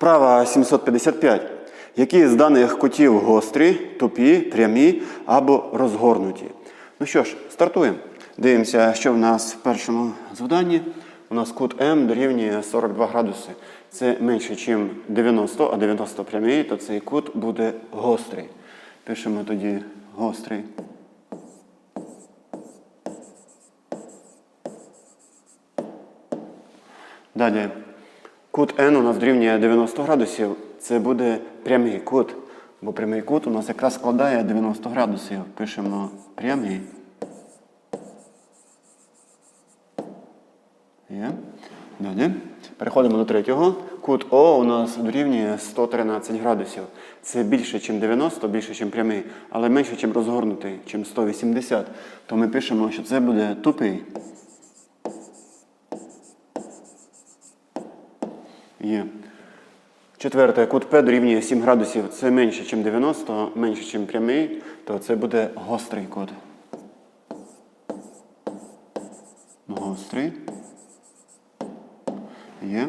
Вправа 755. Які з даних кутів гострі, тупі, прямі або розгорнуті? Ну що ж, стартуємо. Дивимося, що в нас в першому завданні. У нас кут М дорівнює 42 градуси. Це менше, ніж 90, а 90 прямий, то цей кут буде гострий. Пишемо тоді гострий. Далі. Кут N у нас дорівнює 90 градусів. Це буде прямий кут. Бо прямий кут у нас якраз складає 90 градусів. Пишемо прямий. Є. Далі. Переходимо до третього. Кут О у нас дорівнює 113 градусів. Це більше, ніж 90, більше, ніж прямий, але менше, ніж розгорнутий, ніж 180. То ми пишемо, що це буде тупий. Є. Четверте, кут П дорівнює 7 градусів. Це менше, ніж 90, менше, ніж прямий, то це буде гострий кут. Гострий. Є.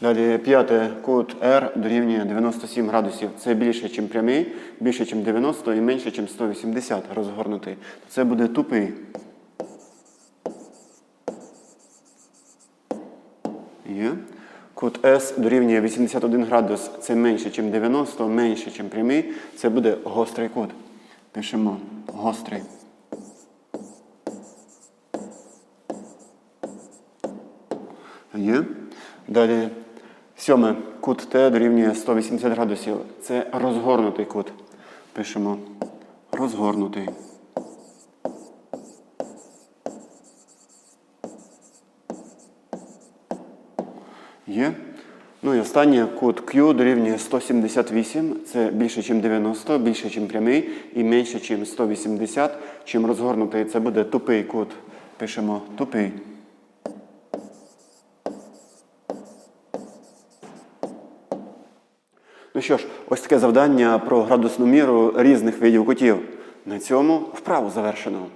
Далі п'яте, кут R дорівнює 97 градусів. Це більше, ніж прямий, більше, ніж 90 і менше, ніж 180 розгорнутий. Це буде тупий. Є. Кут S дорівнює 81 градус. Це менше, ніж 90, менше, ніж прямий. Це буде гострий кут. Пишемо гострий. Є. Далі сьоме. Кут Т дорівнює 180 градусів. Це розгорнутий кут. Пишемо розгорнутий. Є. Ну і останнє кут Q дорівнює 178. Це більше, ніж 90, більше, ніж прямий і менше, ніж 180. Чим розгорнутий, це буде тупий кут. Пишемо тупий. Ну що ж, ось таке завдання про градусну міру різних видів кутів. На цьому вправу завершено.